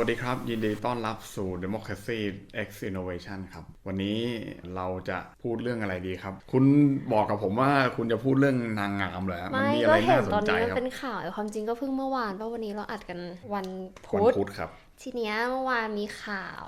วัสดีครับ ยินดีต้อนรับสู่ Democracy X Innovation ครับ วันนี้เราจะพูดเรื่องอะไรดีครับ คุณบอกกับผมว่าคุณจะพูดเรื่องนางงามเลยครับมันไม่มีอะก็ไรเห็น่านสตอนนใจนี้มันครับเป็นข่าวแต่ความจริงก็เพิ่งเมื่อวานเพราะวันนี้เราอัดกันวันวันพุธพุธครับ ทีเนี้ยเมื่อวานมีข่าว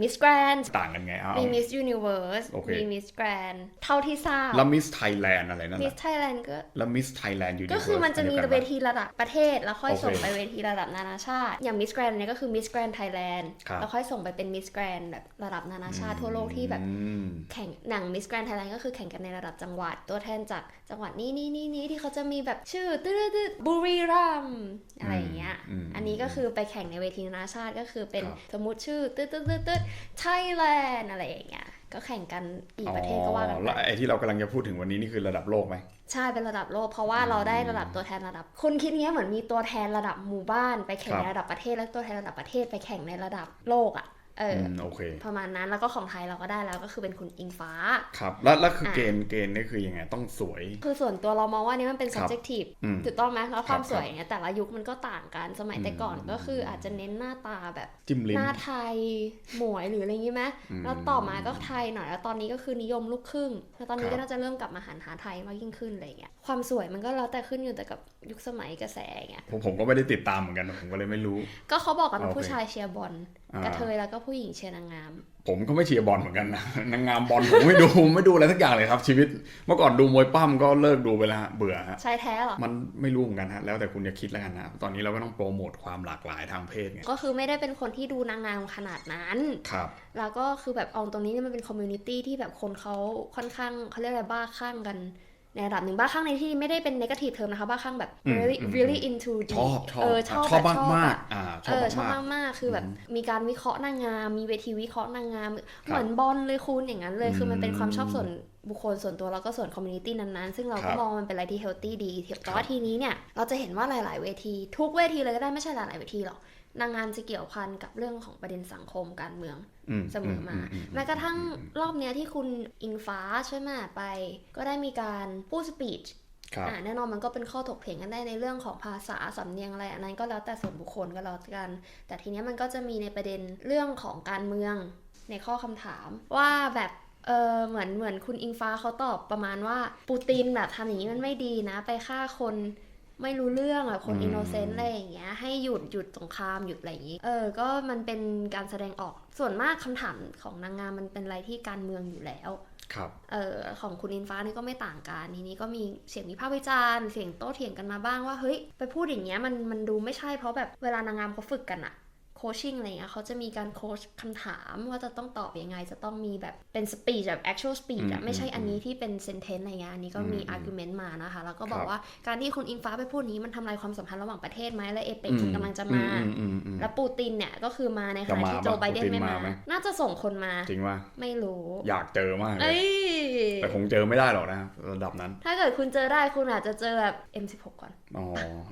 Miss Grand ต่างกันไงเอามี Miss Universe โอเคมี Miss Grand เท่าที่ทราบแล้วมิสไทยแลนด์อะไรนั่น Miss น่ะ Thailand ก็แล้วมิสไทยแลนด์อยู่ก็คือมันจะมีดียวกัเวปทีระดับประเทศ แล้วค่อยโอเคส่งไปเวทีระดับนานาชาติ อย่าง Miss Grand เนี่ยก็คือ Miss Grand Thailand ครับแล้วค่อยส่งไปเป็น Miss Grand แบบระดับนานาชาติทั่วโลกที่แบบอืมแข่งหนัง Miss Grand Thailand ก็คือแข่งกันในระดับจังหวัดตัวแทนจากจังหวัดนี้นี่นี่นี่ที่เขาจะมีแบบชื่อตืดตืดบุรีรัมย์อะไรอย่างเงี้ยอืมอันนี้ก็คือไปแข่งในเวทีนานาชาติก็คือเป็นครับสมมติชื่อตืดตืดตืดตืดไทยแลนด์อะไรอย่างเงี้ยก็แข่งกันอีกประเทศก็ว่ากันอ๋อไปแล้วไอ้ที่เรากำลังจะพูดถึงวันนี้นี่คือระดับโลกไหมใช่เป็นระดับโลกเพราะว่าเราได้ระดับตัวแทนระดับ คุณคิดเงี้ยเหมือนมีตัวแทนระดับหมู่บ้าน ไปแข่งครับในระดับประเทศแล้วตัวแทนระดับประเทศไปแข่งในระดับโลกอะ เอออือมโอเคประมาณนั้นแล้วก็ของไทยเราก็ได้แล้วก็คือเป็นคุณอิงฟ้า ครับ แล้วแล้วคืออะเกณฑ์เกณฑ์นี่คือยังไงต้องสวย คือส่วนตัวเรามองว่านี่มันเป็นครับ subjective อืมถูกต้องไหมแล้วความครับสวยเนี่ยแต่ละยุคมันก็ต่างกันสมัยแต่ก่อนอืมก็คืออาจจะเน้นหน้าตาแบบจิ้มลิ้หนน้าไทยหมวยหรืออะไรอย่างงี้ไหมอืมแล้วต่อมาก็ไทยหน่อยแล้วตอนนี้ก็คือนิยมลูกครึ่งแล้วตอนนี้ครัก็บน่าจะเริ่มกลับมาหันหาไทยมากยิ่งขึ้นอะไรอย่างเงี้ยความสวยมันก็แล้วแต่ขึ้นอยู่แต่กับยุคสมัยกระแสอย่างเงี้ยผมผมก็ไม่ได้ติดตามเหมือนกันผมก็เลยไม่รู้ ก็เขาบอกกันว่าโอเคผู้ชายเชียร์บอลอ่ากระเทยแล้วก็ผู้หญิงเชียร์นางงาม ผมก็ไม่เชียร์บอลเหมือนกันนะนางงามบอลผมไม่ดูไม่ดูอะไรสักอย่างเลยครับ ชีวิตเมื่อก่อนดูมวยปั้มก็เลิกดูไปแล้วฮะเบื่อฮะชายแท้เหรอมันไม่รู้เหมือนกันฮะแล้วแต่คุณจะคิดแล้วกันนะตอนนี้เราก็ต้องโปรโมทความหลากหลายทางเพศไงก็คือไม่ได้เป็นคนที่ดูนางงามขนาดนั้นครับแล้วก็คือแบบเอาตรงนี้เนี่ยมันเป็นคอมมูนิตี้ที่แบบคนเขาค่อนข้างเขาเรียกอะไรบ้าคลั่งกัน ในระดับหนึ่งบ้าคลั่งในที่ไม่ได้เป็น negative term นะคะบ้าคลั่งแบบอืม really อืม really into ชอบชอบเออชอบชอบแบบมากมากอะๆอ่าชเออบอชอบมากมากๆคือแบบอืมมีการวิเคราะห์นางงาม มีเวทีวิเคราะห์นางงามครับเหมือนบอลเลยคุณอย่างนั้นเลย คือมันเป็นความชอบอืมส่วนบุคคลส่วนตัวแล้วก็ส่วนคอมมูนิตี้นั้นๆ ซึ่งเราครัก็บมองมันเป็นอะไรที่เฮลตี้ดีแต่ครับว่าทีนี้เนี่ยเราจะเห็นว่าหลาย ๆ เวที ทุกเวทีเลยก็ได้ไม่ใช่หลายๆเวทีหรอกนางงามจะเกี่ยวพันกับเรื่องของประเด็นสังคมการเมืองๆอืม เสมอมาอืแม้กระทั่งรอบเนี้ยที่คุณอิงฟ้าใช่ไหมไป ก็ได้มีการพูดสปีชครับอ่าแน่นอนมันก็เป็นข้อถกเถียงกันได้ในเรื่องของภาษาสำเนียงอะไรอันนั้นก็แล้วแต่ส่วนบุคคลก็แล้วกัน แต่ทีเนี้ยมันก็จะมีในประเด็นเรื่องของการเมืองในข้อคำถามว่าแบบเออเหมือนเหมือนคุณอิงฟ้าเขาตอบประมาณว่าปูตินแบบทำอย่างนี้มันไม่ดีนะ ไปฆ่าคน ไม่รู้เรื่องอะคนอืมอินโนเซนต์อะไรอย่างเงี้ยให้หยุดหยุดสงครามหยุดอะไรอย่างงี้เออก็มันเป็นการแสดงออกส่วนมากคำถามของนางงามมันเป็นอะไรที่การเมืองอยู่แล้วครับเออของคุณอินฟ้านี่ก็ไม่ต่างกันทีนี้ก็มีเสียงวิพากษ์วิจารณ์เสียงโต้เถียงกันมาบ้างว่าเฮ้ยไปพูดอย่างเงี้ยมันมันดูไม่ใช่เพราะแบบเวลานางงามเขาฝึกกันอะ โคชชิ่งอะไรเงี้ยเขาจะมีการโคชคำถามว่าจะต้องตอบยังไง จะต้องมีแบบเป็นสปีดแบบ actual speech อือะมไม่ใช่อืมอันนี้ที่เป็น sentence อะไรเงี้ยอันนี้ก็มีอืม argument มานะคะ แล้วก็บอคกรับว่าการที่คุณอิงฟ้าไปพูดนี้มันทำลายความสัมพันธ์ระหว่างประเทศไหมและเอเปกอืกำลังจะมาอืมอืมอืมแล้วปูตินเนี่ยก็คือมาในขณะจะมาที่โจปะไบเดนปูตินไม่มามาไหมน่าจะส่งคนมา จริงว่าไม่รู้ อยากเจอมากเลเอ้ยยแต่คงเจอไม่ได้หรอกนะระดับนั้น ถ้าเกิดคุณเจอได้คุณอาจจะเจอแบบ M16 ก่อน อ๋อ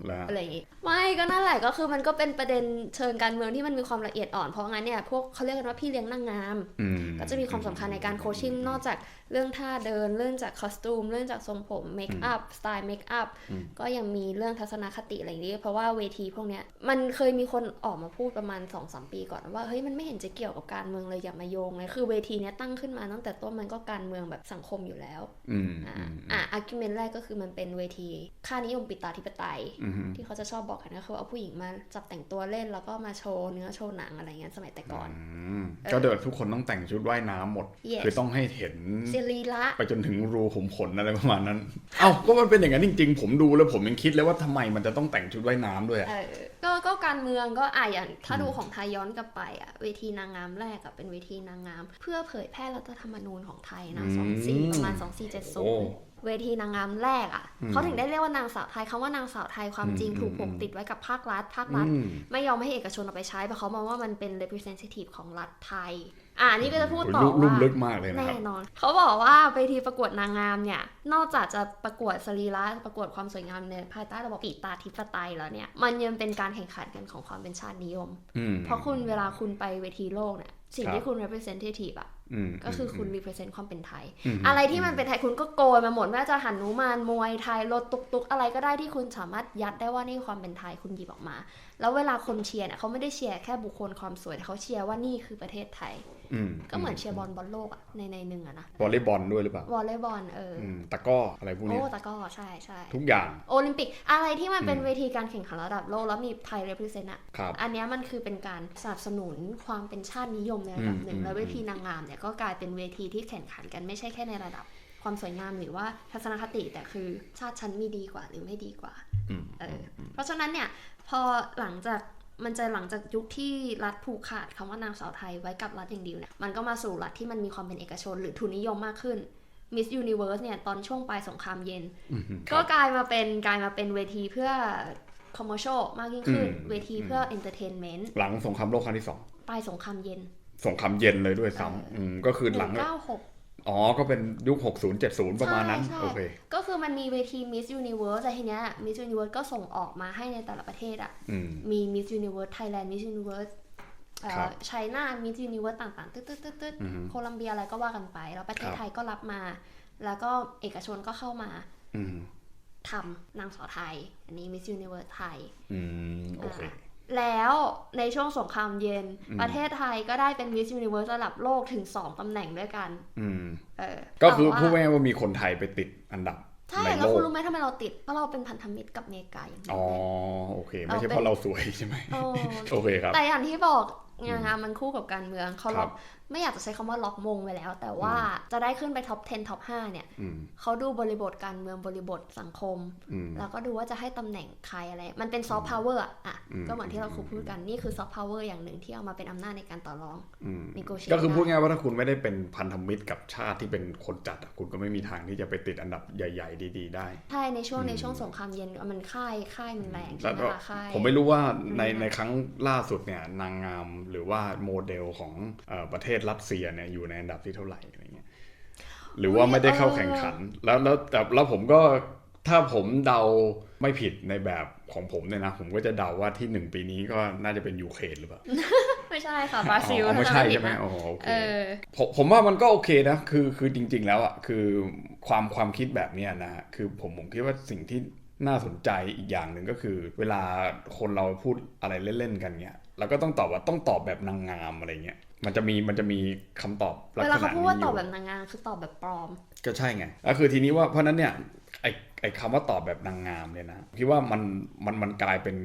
แล้วอะไรอย่างงี้ไม่ก็นั่นแหละก็คือมันก็เป็นประเด็นเชิงการเมืองที่มันมีความละเอียดอ่อนเพราะงั้นเนี่ยพวกเขาเรียกกันว่าพี่เลี้ยงนางงามอืมก็จะมีความสำคัญในการโคชชิ่งนอกจากเรื่องท่าเดิน เรื่องจากคอสตูม เรื่องจากทรงผมเมคอัพสไตล์เมคอัพอืมก็ยังมีเรื่องทัศนคติอะไรอย่างนี้ เพราะว่าเวทีพวกเนี้ยมันเคยมีคนออกมาพูดประมาณ2อสปีก่อนว่าเฮ้ยมันไม่เห็นจะเกี่ยวกับการเมืองเลยอย่ามาโยงเลยคือเวทีเนี้ยตั้งขึ้นมาตั้งแต่ต้นมันก็การเมืองแบบสังคมอยู่แล้วอืมอ่าอืมอะอาร์กิวเมนต์แรกก็คือมันเป็นเวทีค่านิยมปิตาธิปไตยอืมที่เขาจะชอบบอกกันก็คือเอาผู้หญิงมาจับแต่งตัวเล่นแล้วก็มาโชว์เนื้อโชว์หนังอะไรเงี้ยสมัยแต่ก่อนอืมก็เดินทุกคนต้องแต่งชุดว่ายน้ำหมด Yes คือต้องให้เห็นศิรีละไปจนถึงรูขุมขนอะไรประมาณนั้น เอ้าก็มันเป็นอย่างนั้นจริง ๆ ผมดูแล้วผมยังคิดเลยว่าทำไมมันจะต้องแต่งชุดว่ายน้ำด้วยอะเออ ก็ก็การเมืองก็อะอย่างถ้าดูของไทยย้อนกลับไปอะเวทีนางงามแรกอะเป็นเวทีนางงาม เพื่อเผยแพร่รัฐธรรมนูญของไทยนะสองสี่ประมาณสองสี่เจ็ดโอ้ศูนย์เวทีนางงามแรกอะอืมเขาถึงได้เรียกว่านางสาวไทยคำว่านางสาวไทยความจริงอืมถูกปกอืมติดไว้กับภาครัฐ ภาครัฐอืมไม่ยอมให้เอกชนเอาไปใช้เพราะเขามองว่ามันเป็น representative ของรัฐไทย อ่านี่ก็จะพูดต่อโยลุ่มว่าลึกมากเลยนะแน่ครับนอนเขาบอกว่าเวทีประกวดนางงามเนี่ย นอกจากจะประกวดสรีระประกวดความสวยงามในภายใต้ระบบปีตาธิปไตยแล้วเนี่ย มันยังเป็นการแข่งขันกันของความเป็นชาตินิยมอืมเพราะคุณเวลาคุณไปเวทีโลกเนี่ยสิ่งครับที่คุณ representative อะอืมก็คือคุณ represent ความเป็นไทยมอะไรที่มันเป็นไทยคุณก็โกยมาหมดไม่ว่าจะหันนุมานมวยไทยรถตุกตุกอะไรก็ได้ที่คุณสามารถยัดได้ว่านี่คือความเป็นไทยคุณหยิบออกมา แล้วเวลาคนเชียร์เนี่ยเขาไม่ได้เชียร์แค่บุคคลความสวยแต่เขาเชียร์ว่านี่คือประเทศไทยอืมก็เหมือนเชียร์บอลบอลโลกอะในในหนึ่งอะนะวอลเลย์บอลด้วยหรือเปล่าวอลเลย์บอลเอออมตะกร้ออะไรพวกโอ้เนี้ยแต่ก็ใช่ใช่ทุกอย่างโอลิมปิกอะไรที่มันเป็นอืมเวทีการแข่งขันระดับโลกแล้วมีไทย represent อะครับอันเนี้ยมันคือเป็นการสนับสนุนความเป็นชาตินิยมในระดับหนึ่งอืมแล้วเวทีนางงามเนี่ยก็กลายเป็นเวทีที่แข่งขันกันไม่ใช่แค่ในระดับความสวยงามหรือว่าทัศนคติแต่คือชาติฉันมีดีกว่าหรือไม่ดีกว่าอืมเออเพราะฉะนั้นเนี่ยพอหลังจากมันจะหลังจากยุคที่รัฐผูกขาดคำว่านางสาวไทยไว้กับรัฐอย่างเดียวเนี่ยมันก็มาสู่รัฐที่มันมีความเป็นเอกชนหรือทุนนิยมมากขึ้น Miss Universe เนี่ยตอนช่วงปลายสงครามเย็นอืมคก็รับกลายมาเป็นกลายมาเป็นเวทีเพื่อ commercial มากยิ่งขึ้นอืมเวทีเพื่อ entertainment หลังสงครามโลกครั้งที่สองปลายสงครามเย็น สงครามเย็นเลยด้วยซ้ำเอออือืมก็คือหลัง196อ๋อ ก็เป็นยุค 60 70 ประมาณนั้นใช่โอเค ก็คือมันมีเวที Miss Universe แต่ทีเนี้ย Miss Universe ก็ส่งออกมาให้ในแต่ละประเทศอะอืมมี Miss Universe Thailand Miss Universe เอ่ครัอบไชน่า Miss Universe ต่างๆ ตึ๊ดตึ๊ดตึ๊ดตึ๊ดอือฮึโคลัมเบียอะไรก็ว่ากันไป แล้วประเทศครับไทยก็รับมา แล้วก็เอกชนก็เข้ามาอืมทำนางสาวไทย อันนี้ Miss Universe ไทย อืม โอเคอ่า แล้วในช่วงสงครามเย็นอืมประเทศไทยก็ได้เป็น Miss Universe ระดับโลกถึง2ตำแหน่งด้วยกันอืมเออก็คือแต่ว่าพูดง่ายๆว่ามีคนไทยไปติดอันดับใช่ในแล้วโลคุกณรู้ไหมทำไมเราติดเพราะเราเป็นพันธมิตรกับอเมริกาอย่างเดียอ๋วอเลยโอเค ไม่ใช่เราเป็นเพราะเราสวยใช่ไหมโอ้โอเคครับแต่อย่างที่บอกงานงานมันคู่กับการเมืองเขาครัล็อบกไม่อยากจะใช้คำว่าล็อกมงไปแล้ว แต่ว่าจะได้ขึ้นไปท็อป 10 ท็อป 5 เนี่ยอืมเขาดูบริบทการเมืองบริบทสังคมอืมแล้วก็ดูว่าจะให้ตำแหน่งใครอะไร มันเป็นซอฟต์พาวเวอร์อะอืมก็เหมือนที่เราคุยพูดกัน นี่คือซอฟต์พาวเวอร์อย่างหนึ่งที่เอามาเป็นอำนาจในการต่อรองอืม negotiate ก็คือได้พูดง่ายๆว่าถ้าคุณไม่ได้เป็นพันธมิตรกับชาติที่เป็นคนจัดอะคุณก็ไม่มีทางที่จะไปติดอันดับใหญ่ ๆ ดีๆ ได้ใช่ในช่วงอืมในช่วงสงครามเย็นมันค่ายค่ายมันแรงแล้ใช่วไหมก็ล่ะค่ายผมไม่รู้ว่าในอืมในครั้งล่าสุดเนี่ยนางงามหรือว่าโมเดลของเออประเทศรัสเซียเนี่ยอยู่ในอันดับที่เท่าไหร่อะไรเงี้ยหรือว่าไม่ได้เข้าแข่งขัน แล้วแล้วแต่แล้วผมก็ถ้าผมเดาไม่ผิดในแบบของผมเนี่ยนะ ผมก็จะเดาว่าที่หนึ่งปีนี้ก็น่าจะเป็นยูเครนหรือเปล่า ไม่ใช่ค่ะบราซิลอ๋อไม่ถ้าใช่จำผิใช่ดไหมนะอ๋อโอเคเออผมผมว่ามันก็โอเคนะคือคือจริง ๆ แล้วอะคือความความคิดแบบเนี้ยนะฮะคือผมผมคิดว่าสิ่งที่น่าสนใจอีกอย่างหนึ่งก็คือ เวลาคนเราพูดอะไรเล่น ๆ กันเนี้ย เราก็ต้องตอบว่าต้องตอบแบบนางงามอะไรเงี้ยมันจะมีมันจะมีคำตอบลักเวษลาณะเขาพูดนี้ว่าอตอยู่บแบบนางงามคือตอบแบบปลอม ก็ใช่ไงก็คือทีนี้ว่าเพราะฉะนั้นเนี่ยไอไอคำว่าตอบแบบนางงามเนี่ยนะคิดว่ามันมันมันกลายเป็น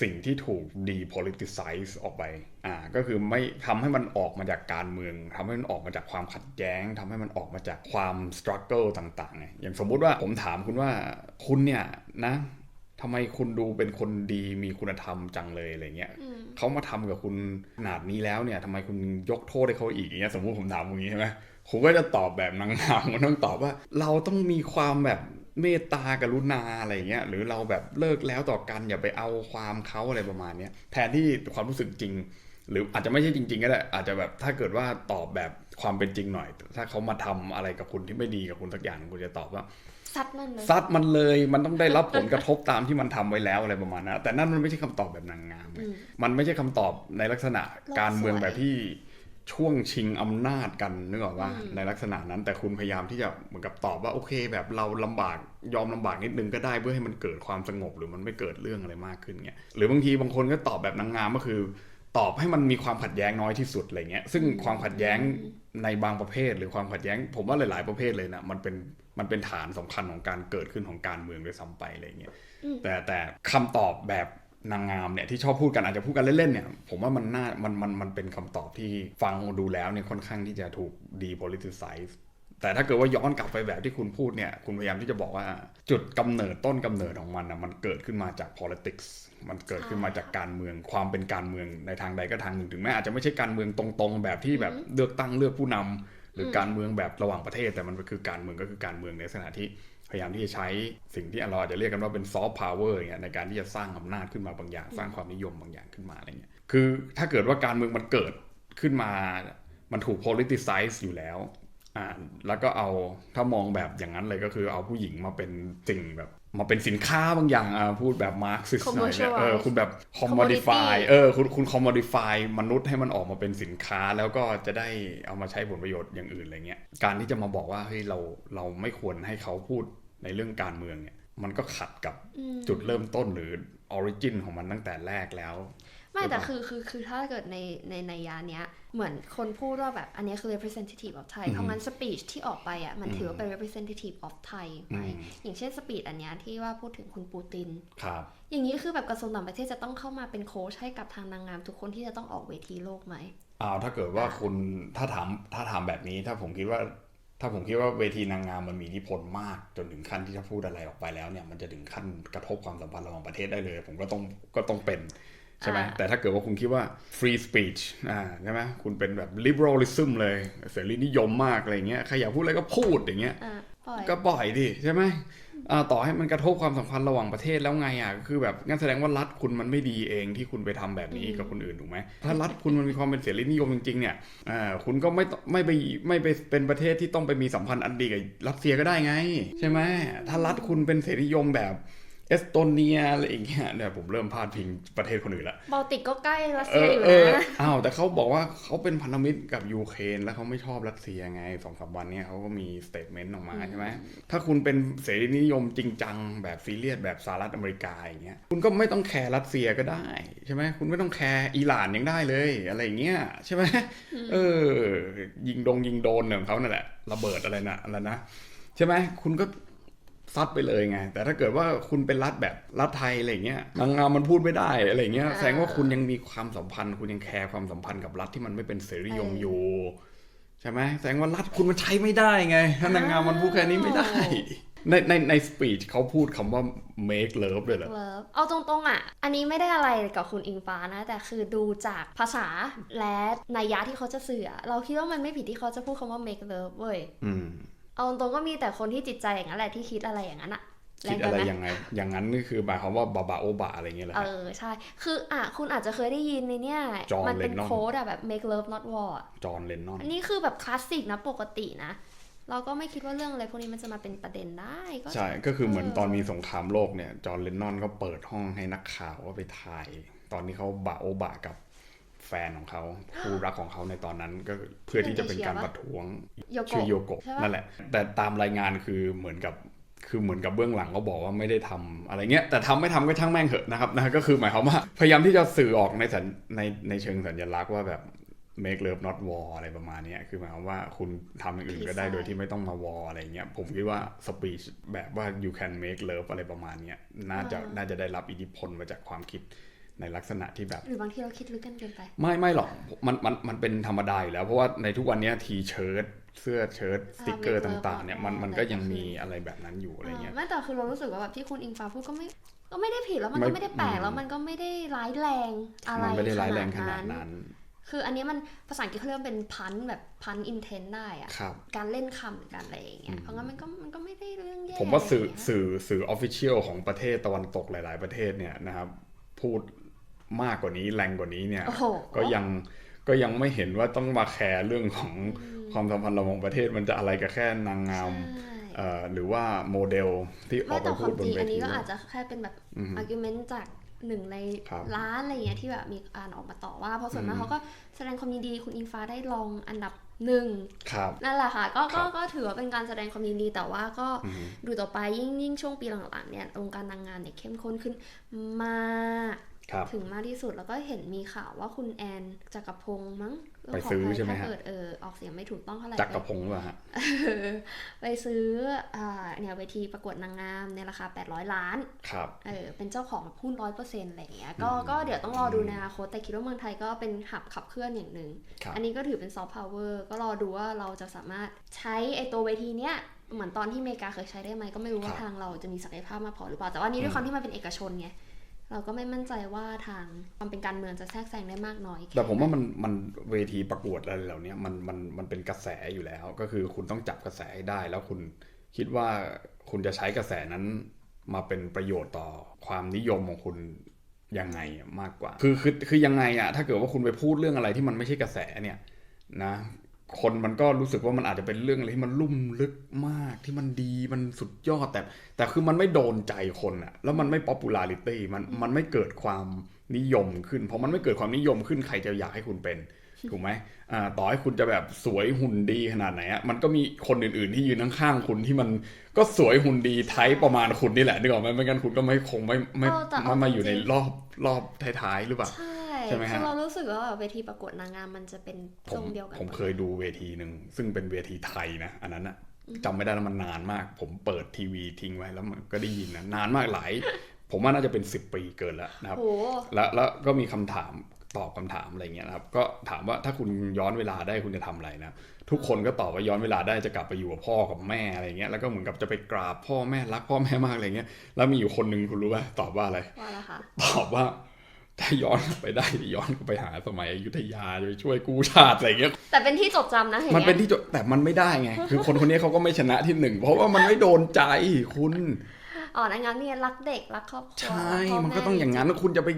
สิ่งที่ถูก depoliticize ออกไป อ่า ก็คือไม่ทำให้มันออกมาจากการเมืองทำให้มันออกมาจากความขัดแย้งทำให้มันออกมาจากความ struggle ต่างๆไงอย่างสมมุติว่าผมถามคุณว่าคุณเนี่ยนะ ทำไมคุณดูเป็นคนดีมีคุณธรรมจังเลยอะไรเงี้ยอืมเขามาทำกับคุณขนาดนี้แล้วเนี่ยทำไมคุณยกโทษให้เขาอีกอย่างเงี้ยสมมุติผมถามคุณอย่างนี้ใช่ไหมผมก็จะตอบแบบนางงามมันต้องตอบว่า เราต้องมีความแบบเมตตากรุณาอะไรเงี้ยหรือเราแบบเลิกแล้วต่อกันอย่าไปเอาความเขาอะไรประมาณเนี้ยแทนที่ความรู้สึกจริง หรืออาจจะไม่ใช่จริง ๆ ก็ได้อาจจะแบบถ้าเกิดว่าตอบแบบความเป็นจริงหน่อย ถ้าเขามาทำอะไรกับคุณที่ไม่ดีกับคุณสักอย่างคุณจะตอบว่า ซัดนั่นเลยซัดมันเลยมันต้องได้รับผลกระทบตามที่มันทำไว้แล้วอะไรประมาณนั้นแต่นั่นมันไม่ใช่คำตอบแบบนางงามไงอืมมันไม่ใช่คำตอบในลักษณะโลกการเมืองสวยแบบที่ช่วงชิงอำนาจกันนึกออกว่าอืมในลักษณะนั้น แต่คุณพยายามที่จะเหมือนกับตอบว่าโอเค แบบเราลำบากยอมลำบากนิดนึงก็ได้เพื่อให้มันเกิดความสงบหรือมันไม่เกิดเรื่องอะไรมากขึ้นเงี้ยหรือบางทีบางคนก็ตอบแบบนางงามก็คือ ตอบให้มันมีความขัดแย้งน้อยที่สุดอะไรเงี้ยซึ่งความขัดแย้งในบางประเภท หรือความขัดแย้ง ผมว่าหลาย ๆ ประเภทเลยนะมันเป็นมันเป็นฐานสำคัญของการเกิดขึ้นของการเมืองด้วยซ้ำไปอะไรเงี้ยแต่แต่คำตอบแบบนางงามเนี่ยที่ชอบพูดกันอาจจะพูดกันเล่นๆเนี่ยผมว่ามันน่ามันมันมันเป็นคำตอบที่ฟังดูแล้วเนี่ยค่อนข้างที่จะถูก depoliticize แต่ถ้าเกิดว่าย้อนกลับไปแบบที่คุณพูดเนี่ย คุณพยายามที่จะบอกว่าจุดกำเนิดต้นกำเนิดของมันนะมันเกิดขึ้นมาจาก politics มันเกิดขึ้นมาจากการเมืองความเป็นการเมืองในทางใดก็ทางหนึ่งถึงแม้อาจจะไม่ใช่การเมืองตรงๆ แบบที่แบบเลือกตั้งเลือกผู้นำหรือการเมืองแบบระหว่างประเทศ แต่มันคือการเมืองก็คือการเมืองในลักษณะที่พยายามที่จะใช้สิ่งที่เราอาจจะเรียกกันว่าเป็นซอฟต์พาวเวอร์เงี้ยในการที่จะสร้างอำนาจขึ้นมาบางอย่าง สร้างความนิยมบางอย่างขึ้นมาอะไรเงี้ยคือถ้าเกิดว่าการเมืองมันเกิดขึ้นมามันถูก politicize อยู่แล้ว อ่าแล้วก็เอาถ้ามองแบบอย่างนั้นเลยก็คือเอาผู้หญิงมาเป็นสิ่งแบบมาเป็นสินค้าบางอย่างอ่าพูดแบบมาร์กซิสหน่อยเนี่ย Commercialize เออคุณแบบคอมมอดิฟาย Commodity เออคุณคุณคอมมอดิฟายมนุษย์ให้มันออกมาเป็นสินค้าแล้วก็จะได้เอามาใช้ผลประโยชน์อย่างอื่นอะไรเงี้ยการที่จะมาบอกว่าเฮ้ยเราเราไม่ควรให้เขาพูดในเรื่องการเมืองเนี่ยมันก็ขัดกับอืมจุดเริ่มต้นหรือออริจินของมันตั้งแต่แรกแล้ว ไม่หรือแต่เปล่าคือคือคือถ้าเกิดในในในยาเนี้ย เหมือนคนพูดว่าแบบอันเนี้ยคือ representative of Thai เพราะงั้น speech ที่ออกไปอะมันถือว่าเป็น representative of Thai ไหมอืมอย่างเช่น speech อันเนี้ยที่ว่าพูดถึงคุณปูตินครับอย่างนี้คือแบบกระทรวงต่างประเทศจะต้องเข้ามาเป็นโค้ชให้กับทางนางงามทุกคนที่จะต้องออกเวทีโลกไหมอ้าวถ้าเกิดว่าคุณถ้าถามถ้าถามแบบนี้ถ้าผมคิดว่าถ้าผมคิดว่าเวทีนางงามมันมีอิทธิพลมากจนถึงขั้นที่ถ้าพูดอะไรออกไปแล้วเนี่ยมันจะถึงขั้นกระทบความสัมพันธ์ระหว่างประเทศได้เลย ผมก็ต้องก็ต้องเป็น ใช่ไหมอ่าแต่ถ้าเกิดว่าคุณคิดว่า free speech อ่าใช่ไหมคุณเป็นแบบ liberalism เลยเสรีนิยมมากอะไรเงี้ยใครอยากพูดอะไรก็พูดอย่างเงี้ยอะปล่อยก็ปล่อยดิใช่ไหมอ่าต่อให้มันกระทบความสัมพันธ์ระหว่างประเทศแล้วไงอะคือแบบงั้นแสดงว่ารัฐคุณมันไม่ดีเองที่คุณไปทำแบบนี้กับคนอื่นถูกไหมถ้ารัฐคุณมันมีความเป็นเสรีนิยมจริงๆเนี่ยอ่าคุณก็ไม่ต้องไม่ไปไม่ไปเป็นประเทศที่ต้องไปมีสัมพันธ์อันดีกับรัสเซียก็ได้ไง ใช่ไหมถ้ารัฐคุณเป็นเสรีนิยมแบบ เอสโตเนียอะไรอย่างเงี้ยเนี่ยผมเริ่มพาดพิงประเทศคนอื่นละบอลติกก็ใกล้รัสเอเซียออยู่เออนะอ้าวแต่เขาบอกว่าเขาเป็นพันธมิตรกับยูเครนแล้วเขาไม่ชอบรัสเซียไงสองสามวันเนี้ยเขาก็มีสเตทเมนต์ออกมาใช่ไหมถ้าคุณเป็นเสรีนิยมจริงจังแบบซีเรียสแบบสหรัฐอเมริกาอย่างเงี้ยคุณก็ไม่ต้องแคร์รัสเซียก็ได้ใช่ไหมคุณไม่ต้องแคร์อิหร่านยังได้เลยอะไรอย่างเงี้ยใช่ไหมเออยิงดงยิงโดนเนี่ยของเขานั่นแหละระเบิดอะไรนะอะไรนะใช่ไหมคุณก็ ซัดไปเลยไง แต่ถ้าเกิดว่าคุณเป็นรัฐแบบรัฐไทยอะไรเงี้ยนางงามมันพูดไม่ได้อะไรเงี้ยอ่าแสดงว่าคุณยังมีความสัมพันธ์ คุณยังแคร์ความสัมพันธ์กับรัฐที่มันไม่เป็นเสรีนิยมเออออยู่ใช่ไหมแสดงว่ารัฐคุณมันใช้ไม่ได้ไง ถ้านางงามมันพูดแค่นี้ไม่ได้ ในในในสปีชเขาพูดคำว่า make love เลยเหรอเลิฟเอาตรงๆอะ อันนี้ไม่ได้อะไรกับคุณอิงฟ้านะ แต่คือดูจากภาษาและนัยยะที่เขาจะสื่ออะเราคิดว่ามันไม่ผิดที่เขาจะพูดคำว่า make love เว้ยอืม เอาตรงๆก็มีแต่คนที่จิตใจอย่างนั้นแหละที่คิดอะไรอย่างนั้นอะแรคิดงอะไปไรไหมยังไง อย่างนั้นนี่คือหมายความว่าบาบาโอบาอะไรเงี้ยเหรอเอฮะอใช่ คืออะคุณอาจจะเคยได้ยินในเนี่ย John มัเป็น Lennon โค้ดอะแบบ make love not war อะจอห์นเลนนอน อันนี้คือแบบคลาสสิกนะปกตินะ เราก็ไม่คิดว่าเรื่องอะไรพวกนี้มันจะมาเป็นประเด็นได้ ก็ใช่ ก็คือเหมือนเออตอนมีสงครามโลกเนี่ย จอห์นเลนนอนก็เปิดห้องให้นักข่าวว่าไปถ่าย ตอนนี้เขาบาโอบากับ แฟนของเขาคู่รักของเขาในตอนนั้นก็เพื่อที่จะเป็นการประท้วงโยโกะชื่อโยโกะใช่ปะนั่นแหละ แต่ตามรายงานคือเหมือนกับคือเหมือนกับเบื้องหลังเขาบอกว่าไม่ได้ทำอะไรเงี้ยแต่ทำไม่ทำก็ช่างแม่งเหอะนะครับนะก็คือหมายความว่าพยายามที่จะสื่อออกในสัญในในเชิงสัญลักษณ์ว่าแบบ make love not war อะไรประมาณเนี้ยคือหมายความว่าคุณทำอย่างอื่นก็ได้ Peace โดยที่ไม่ต้องมา war อะไรเงี้ยผมคิดว่า speech แบบว่า you can make love อะไรประมาณเนี้ยน่าจะอ่าน่าจะได้รับอิทธิพลมาจากความคิด ในลักษณะที่แบบ หรือบางทีเราคิดลึกกันเกินไป ไม่ไม่หรอกมันมันมันเป็นธรรมดาอยู่แล้วเพราะว่าในทุกวันเนี้ทีเชิ้ตเสื้อเชิ้ตสติกเกอร์อ่ามีต่างๆเนี่ยมันเบอร์มันก็บอกยังได้มีอะไรแบบนั้นอยู่อะไรเงี้ยอ่าไม่แต่คือเรารู้สึกว่าแบบที่คุณอิงฟ้าพูดก็ไม่ก็ไม่ได้ผิดแล้วมันไม่ก็ไม่ได้แปลกอืมแล้วมันก็ไม่ได้ร้ายแรงอะไรมันไม่ได้ร้ายแรงขนาดนั้นนั้นคืออันนี้มันภาษาอังกฤษเขาเรียกว่าเป็นพันแบบพันอินเทนได้อะครับการเล่นคำหรือการอะไรอย่างเงี้อืยมเพราะงั้นมันก็มันก็ไม่ได้เรื่องแย่ผมว่าสื่ออะไรอย่างเงี้ยสื่อสื่อออฟฟิเชียลของประเทศตะวันตกหลาย ๆ ประเทศเนี่ยนะครับพูด มากกว่านี้แรงกว่านี้เนี่ยโอ้โหก็ยังก็ยังไม่เห็นว่าต้องมาแคร์เรื่องของความสัมพันธ์ระหว่างประเทศมันจะอะไรกับแค่นางงามใช่เอ่อหรือว่าโมเดลที่ออไม่กไปแต่คพูวาดมบจนริงเวอันนี้ทีก็อาจจะแค่เป็นแบบอือฮึอาร์กิวเมนต์จากหนึ่งในครับล้านอะไรเงี้ยที่แบบมีอ่านออกมาต่อว่า เพราะส่วนมากอืมเขาก็แสดงความยินดีคุณอิงฟ้าได้รองอันดับหนึ่งครับนั่นแหละค่ะก็ครัก็บก็ถือว่าเป็นการแสดงความยินดีแต่ว่าก็อืมดูต่อไปยิ่งยิ่งช่วงปีหลังๆเนี่ยวงการนางงามเนี่ยเข้มข้นขึ้นมากครับ ถึงมากที่สุดแล้วก็เห็นมีข่าวว่าคุณแอนจักรพงษ์มั้งเรื่ไปขงซื้อใครใช่ไหมถ้าฮะเกิดเออออกเสียงไม่ถูกต้องเท่าไหร่จักกระพงศ์ป่ะฮะเออไปซื้ออ่าเนี่ยเวทีประกวดนางงามในราคา 800 ล้านครับเออเป็นเจ้าของหุ้นร้อยเปอร์เซ็นต์อะไรอย่างเงี้ยก็อืมก็เดี๋ยวต้องรอดูในอนาคตแต่คิดว่าเมืองไทยก็เป็นหับขับเคลื่อนอย่างหนึ่งครับอันนี้ก็ถือเป็นซอฟต์พาวเวอร์ก็รอดูว่าเราจะสามารถใช้ไอตัวเวทีเนี้ยเหมือนตอนที่อเมริกาเคยใช้ได้ไหมก็ไม่รู้ว่าครับทางเราจะมีศักยภาพมากพอหรือเปล่าแต่ว่านี่ด้วยอืมความที่มันเป็นเอกชนไง เราก็ไม่มั่นใจว่าทางความเป็นการเมืองจะแทรกแซงได้มากน้อย แต่ผมว่ามันมันเวทีประกวดอะไรเหล่านี้มันมันมันเป็นกระแสอยู่แล้ว ก็คือคุณต้องจับกระแสให้ได้ แล้วคุณคิดว่าคุณจะใช้กระแสนั้นมาเป็นประโยชน์ต่อความนิยมของคุณยังไงมากกว่า คือคือคือยังไงอะถ้าเกิดว่าคุณไปพูดเรื่องอะไรที่มันไม่ใช่กระแสเนี่ยนะ คนมันก็รู้สึกว่ามันอาจจะเป็นเรื่องอะไรที่มันลุ่มลึกมากที่มันดีมันสุดยอดแต่ แต่คือมันไม่โดนใจคนอะแล้วมันไม่ popularity มันมันไม่เกิดความนิยมขึ้นพอมันไม่เกิดความนิยมขึ้นใครจะอยากให้คุณเป็นถูกไหมอ่าต่อให้คุณจะแบบสวยหุ่นดีขนาดไหนอะมันก็มีคนอื่นๆที่ยืนข้างๆคุณที่มันก็สวยหุ่นดีไทป์ประมาณคุณนี่แหละนึกออกไหมไม่งั้นคุณก็ไม่คงไม่ไม่เออแต่เอาไม่มาอยู่ในจริงๆรอบรอบท้ายๆหรือเปล่าใช่ ใช่ไหมฮะคือเรารู้สึกว่าแบบเวทีประกวดนางงามมันจะเป็นผทรมงเดียวกัน ผมหดเคยดูเวทีหนึ่งซึ่งเป็นเวทีไทยนะ อันนั้นอะจำไม่ได้แล้วมันนานมาก ผมเปิดทีวีทิ้งไว้แล้วมันก็ได้ยินนะนานมากหลาย ผมว่าน่าจะเป็น10ปีเกินแล้วนะครับโหแล้วแล้วก็มีคำถามตอบคำถามอะไรเงี้ยนะครับก็ถามว่าถ้าคุณย้อนเวลาได้คุณจะทำอะไรนะทุกคนก็ตอบว่าย้อนเวลาได้จะกลับไปอยู่กับพ่อกับแม่อะไรเงี้ยแล้วก็เหมือนกับจะไปกราบพ่อแม่รักพ่อแม่มากอะไรเงี้ยแล้วมีอยู่คนหนึ่งคุณรู้ป่ะตอบว่าอะไรว่าละค่ะตอบว่า ถ้าย้อนกลับไปได้จะย้อนกลับไปหาสมัยอยุธยาจะไปช่วยกู้ชาติอะไรเงี้ยแต่เป็นที่จดจำนะเห็นมันไหมเป็นที่จดแต่มันไม่ได้ไง คือคนคนนี้เขาก็ไม่ชนะที่หนึ่งเพราะว่ามันไม่โดนใจคุณ อ๋อ นางงามเนี่ยรักเด็กรักครอบครัวใช่ รัพ่มันก็แต้องอย่างนั้นแล้วคุณจะไป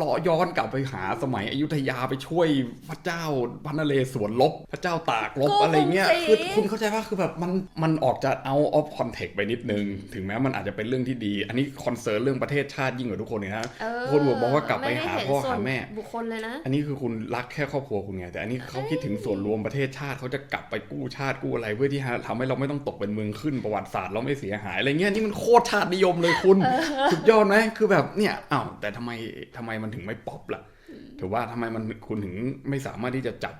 ล้อย้อนกลับไปหาสมัยอยุธยาไปช่วยพระเจ้าพระนเรศวรลบ พระเจ้าตากลบอะไรเงี้ยคือคุณเข้าใจว่าคือแบบมันมันออกจะเอาออฟคอนเทกต์ไปนิดนึง ถึงแม้มันอาจจะเป็นเรื่องที่ดี อันนี้คอนเซิร์นเรื่องประเทศชาติยิ่งกว่าทุกคนเลยนะเออคนบอกว่ากลับไปหาม่ด้เนพ่อส่วนหาแม่บุคคลเลยนะ อันนี้คือคุณรักแค่ครอบครัวคุณไงแต่อันนี้เขาคิดถึงส่วนรวมประเทศชาติเขาจะกลับไปกู้ชาติกู้อะไรเพื่อที่ทำให้เราไม่ต้องตกเป็นเมืองขึ้นประวัติศาสตร์เราไม่เสียหายอะไรเงี้ยนี่มันโคตรชาตินิยมเลยคุณสุดยอดไหมคือแบบเนี่ยอ้าวแต่ทำไมทำไมมันถึงไม่ป๊อปล่ะถือว่าทำไมมันคุณถึงไม่สามารถที่จะจับ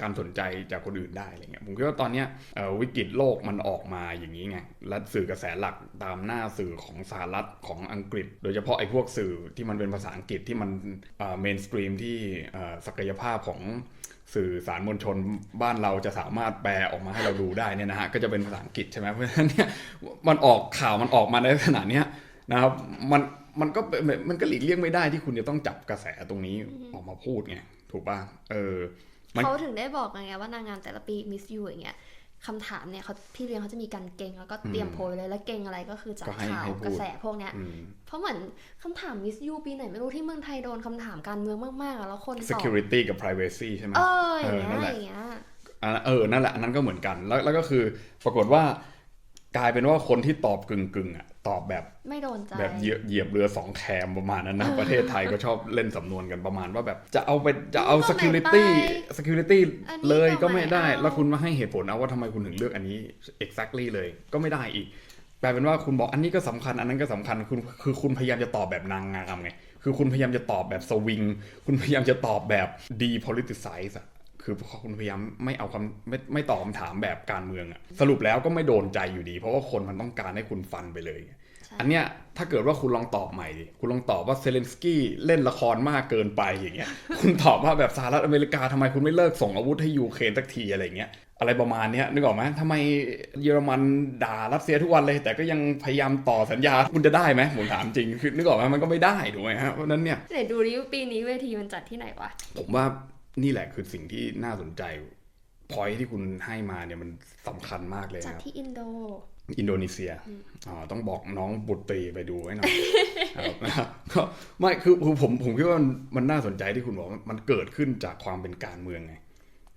การสนใจจากคนอื่นได้อะไรเงี้ยผมคิดว่าตอนเนี้ยวิกฤตโลกมันออกมาอย่างนี้ไงและสื่อกระแสหลักตามหน้าสื่อของสหรัฐของอังกฤษ โดยเฉพาะไอ้พวกสื่อที่มันเป็นภาษาอังกฤษที่มันเมนสตรีมที่ศักยภาพของสื่อสารมวลชนบ้านเราจะสามารถแปลออกมาให้เราดูได้เนี่ยนะฮะก็จะเป็นภาษาอังกฤษใช่ไหมเพราะฉะนั้นเนี่ยมันออกข่าวมันออกมาในขนาดเนี้ยนะครับมันมันก็มันก็หลีกเลี่ยงไม่ได้ที่คุณจะต้องจับกระแสตรงนี้ออกมาพูดไงถูกป่ะเออ เขาถึงได้บอกไงว่านางงามแต่ละปีมิสยูอย่างเงี้ยคำถามเนี่ยเขาพี่เลี้ยงเขาจะมีการเก่งแล้วก็เตรียมโพยเลยแล้วเก่งอะไรก็คือจากก็ให้ข่าวให้พูดกระแสพวกเนี้ยอืมเพราะเหมือนคำถามมิสยูปีไหนไม่รู้ที่เมืองไทยโดนคำถามการเมืองมากๆอะแล้วคนตอบ security กับ privacy ใช่ไหมเอออย่างเงี้ยเออนั่นแหละอย่างเงี้ยอันนั้นเออนั่นแหละอันนั้นก็เหมือนกันแล้วแล้วก็คือปรากฏว่ากลายเป็นว่าคนที่ตอบกึ่งกึ่งๆอะ ตอบแบบไม่โดนใจแบบเหยียบเหยียบเรือสองแคมประมาณนั้นนะ ประเทศไทยก็ชอบเล่นสำนวนกันประมาณว่าแบบจะเอาไปจะเอานี่ก็ไม่ security ไป security อันนี้เลยก็ก็ไม่ได้ไม่เอาแล้วคุณมาให้เหตุผลเอาว่าทำไมคุณถึงเลือกอันนี้ exactly เลยก็ไม่ได้อีกกลายเป็นว่าคุณบอกอันนี้ก็สำคัญอันนั้นก็สำคัญคุณคือคุณพยายามจะตอบแบบนางงามไงคือคุณพยายามจะตอบแบบสวิง คุณพยายามจะตอบแบบ depoliticize อะ คือคุณพยายามไม่เอาคำไม่ไม่ตอบคำถามแบบการเมืองอะสรุปแล้วก็ไม่โดนใจอยู่ดี เพราะว่าคนมันต้องการให้คุณฟันไปเลยใช่อันเนี้ยถ้าเกิดว่าคุณลองตอบใหม่ดิคุณลองตอบว่าเซเลนสกี้เล่นละครมากเกินไปอย่างเงี้ย คุณตอบว่าแบบสหรัฐอเมริกาทำไมคุณไม่เลิกส่งอาวุธให้ยูเครนสักทีอะไรเงี้ยอะไรประมาณเนี้ยนึกออกไหมทำไมเยอรมันด่ารัสเซียทุกวันเลย แต่ก็ยังพยายามต่อสัญญาคุณจะได้ไหมผมถามจริงคือนึกออกไหมมันก็ไม่ได้ถูกไหมฮะเพราะฉะนั้นเนี่ยไหนดูดิปีนี้เวทีมันจัดที่ไหนวะผมว่า นี่แหละคือสิ่งที่น่าสนใจพอยที่คุณให้มาเนี่ยมันสำคัญมากเลยจัดนะครับที่อินโด อินโดนีเซียอ๋อต้องบอกน้องบุตรีไปดูให้หน่อยครับนะครับก็ไม่คือคือผมผมคิดว่ามันมันน่าสนใจที่คุณบอกว่ามันเกิดขึ้นจากความเป็นการเมืองไง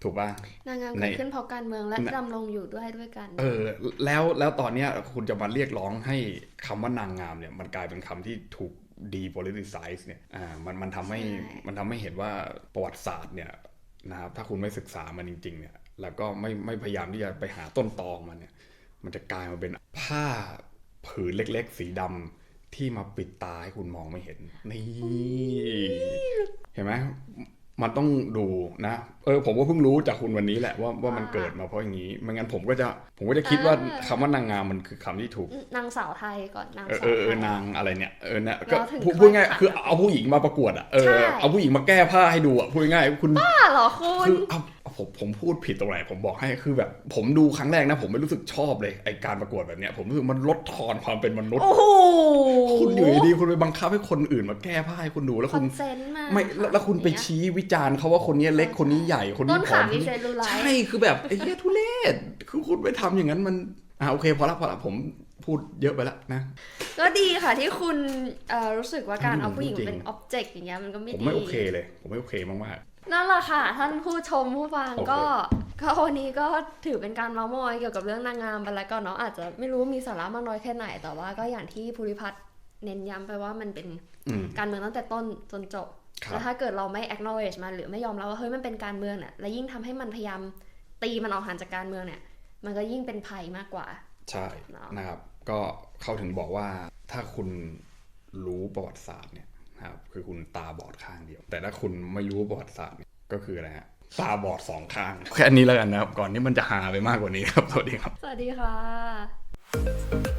ถูกป่ะนางงามในเกิดขึ้นเพราะการเมืองและในดำรงอยู่ด้วยด้วยกัน เออ แล้วแล้วตอนเนี้ยคุณจะมาเรียกร้องให้คำว่านางงามเนี่ย มันกลายเป็นคำที่ถูก depoliticize เนี่ยอ่ามันมันทำให้ใช่มันทำให้เห็นว่าประวัติศาสตร์เนี่ยนะครับถ้าคุณไม่ศึกษามันจริง ๆ เนี่ย แล้วก็ไม่ไม่พยายามที่จะไปหาต้นตอของมันเนี่ย มันจะกลายมาเป็นผ้าผืนเล็ก ๆ สีดำที่มาปิดตาให้คุณมองไม่เห็น นี่ เห็นไหม มันต้องดูนะ เออผมก็เพิ่งรู้จากคุณวันนี้แหละว่าว่ามันว่าเกิดมาเพราะอย่างนี้ไม่งั้นผมก็จะผมก็จะคิดว่าอ่าคำว่านางงามมันคือคำที่ถูก นางสาวไทยก่อนนางเออสาวเออเอไทอยนางอะไรเนี่ยเออเนี่ยก็แล้วถึงพูดค่อยพูดง่ายถามคือเอาผู้หญิงมาประกวดอะเออใช่เอาผู้หญิงมาแก้ผ้าให้ดูอะพูดง่ายๆคุณบ้าเหรอคุณคือเอาเอาผมผมพูดผิดตรงไหนผมบอกให้คือแบบ ผมดูครั้งแรกนะ ผมไม่รู้สึกชอบเลยไอการประกวดแบบเนี้ยผมรู้สึกมันลดทอนความเป็นมนุษย์โอ้โหคุณอยู่ดีๆคุณไปบังคับให้คนอื่นมาแก้ผ้าให้คุณดูแล้วคคุอณนเซนต์มา ไม่แล้วแล้วคุณไปอย่างเงี้ยชี้วิจารณ์เขาว่าคนนี้เล็กคนนี้ใหญ่คนต้นี้นผอขามมีคนนี้เซลลูไลท์ใช่คือแบบไอ้เหี้ยทุเรศคือคุณไปทำอย่างนั้นมันอ่าโอเคพอละพอละผมพูดเยอะไปละนะ ก็ดีค่ะที่คุณเอ่อรู้สึกว่าการอืมเอาผู้หญิงจริงเป็นอ็อบเจกต์อย่างเงี้ยมันก็ไม่ผมดีไม่โอเคเลย ผมไม่โอเคมากนั่นแหละค่ะ ท่านผู้ชมผู้ฟังโอเคก็ก็วันนี้ก็ถือเป็นการเมาส์มอยเกี่ยวกับเรื่องนางงามไปแล้วก็เนาะอาจจะไม่รู้มีสาระมากน้อยแค่ไหน แต่ว่าก็อย่างที่ภูริพัฒน์เน้นย้ำไปว่ามันเป็นอืมการเมืองตั้งแต่ต้นจนจบครับ แล้วถ้าเกิดเราไม่ acknowledge มันหรือไม่ยอมรับว่าเฮ้ยมันเป็นการเมืองเนี่ยและยิ่งทำให้มันพยายามตีมันออกห่างจากการเมืองเนี่ย มันก็ยิ่งเป็นภัยมากกว่า ใช่เนอะนะครับ ก็เขาถึงบอกว่าถ้าคุณรู้ประวัติศาสตร์เนี่ยนะครับคือคุณตาบอดข้างเดียว แต่ถ้าคุณไม่รู้ประวัติศาสตร์เนี่ยก็คืออะไรฮะตาบอดสองข้าง แค่นี้แล้วกันนะครับ ก่อนที่มันจะหาไปมากกว่านี้ครับ สวัสดีครับ สวัสดีค่ะ